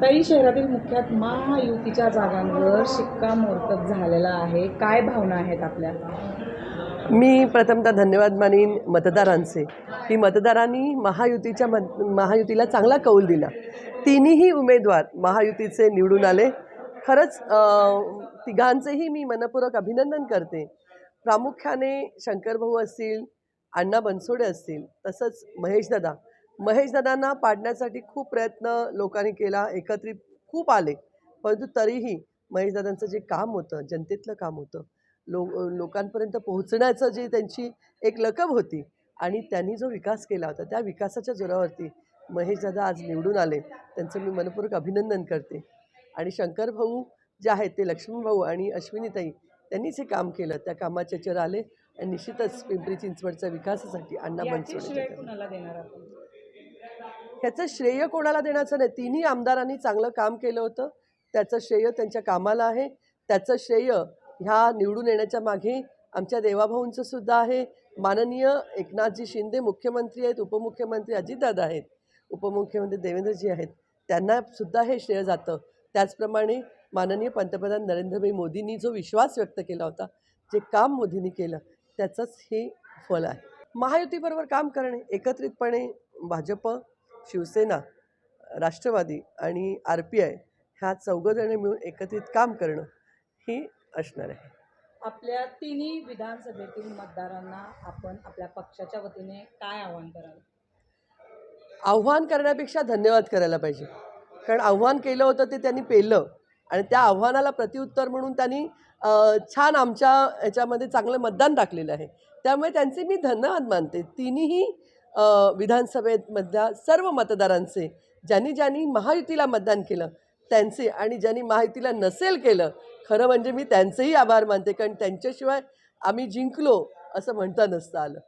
तरी शहरातील मुख्यात महायुतीच्या जागांवर शिक्कामोर्तब झालेला आहे. काय भावना आहेत आपल्या? मी प्रथमतः धन्यवाद मानीन मतदारांचे. की मतदारांनी महायुतीच्या मत महायुतीला चांगला कौल दिला. तिन्ही उमेदवार महायुतीचे निवडून आले. खरंच तिघांचेही मी मनपूर्वक अभिनंदन करते. प्रामुख्याने शंकरभाऊ असतील अण्णा बनसोडे असतील तसंच महेशदादा महेशदादांना पाडण्यासाठी खूप प्रयत्न लोकांनी केला एकत्रित खूप आले. परंतु तरीही महेशदादांचं जे काम होतं जनतेतलं काम होतं लो लोकांपर्यंत पोहोचण्याचं जी त्यांची एक लकब होती आणि त्यांनी जो विकास केला होता त्या विकासाच्या जोरावरती महेशदादा आज निवडून आले. त्यांचं मी मनपूर्वक अभिनंदन करते. आणि शंकर भाऊ जे आहेत ते लक्ष्मण भाऊ आणि अश्विनीताई त्यांनीच हे काम केलं. त्या कामाच्या चर आले आणि निश्चितच पिंपरी चिंचवडच्या विकासासाठी अण्णा बनसोडे ह्याचं श्रेय कोणाला देण्याचं नाही. तिन्ही आमदारांनी चांगलं काम केलं होतं. त्याचं श्रेय त्यांच्या कामाला आहे. त्याचं श्रेय ह्या निवडून येण्याच्या मागे आमच्या देवाभाऊंचं सुद्धा आहे. माननीय एकनाथजी शिंदे मुख्यमंत्री आहेत उपमुख्यमंत्री अजितदादा आहेत उपमुख्यमंत्री देवेंद्रजी आहेत. त्यांना सुद्धा हे श्रेय जातं. त्याचप्रमाणे माननीय पंतप्रधान नरेंद्रभाई मोदींनी जो विश्वास व्यक्त केला होता जे काम मोदींनी केलं त्याचंच हे फल आहे. महायुतीबरोबर काम करणे एकत्रितपणे भाजप शिवसेना राष्ट्रवादी आणि आर पी आय ह्या चौघजणे मिळून एकत्रित काम करणं ही असणार आहे. आपल्या तिन्ही विधानसभेतील मतदारांना आपण आपल्या पक्षाच्या वतीने काय आवाहन कराल? आव्हान करण्यापेक्षा धन्यवाद करायला पाहिजे. कारण आव्हान केलं होतं ते त्यांनी पेललं. आणि त्या आव्हानाला प्रतिउत्तर म्हणून त्यांनी छान आमच्या याच्यामध्ये चांगलं मतदान टाकलेलं आहे. त्यामुळे त्यांचे मी धन्यवाद मानते. तिन्ही विधानसभेमधल्या सर्व मतदारांचे ज्यांनी ज्यांनी महायुतीला मतदान केलं त्यांचे आणि ज्यांनी महायुतीला नसेल केलं खरं म्हणजे मी त्यांचेही आभार मानते. कारण त्यांच्याशिवाय आम्ही जिंकलो असं म्हणता नसतं आलं.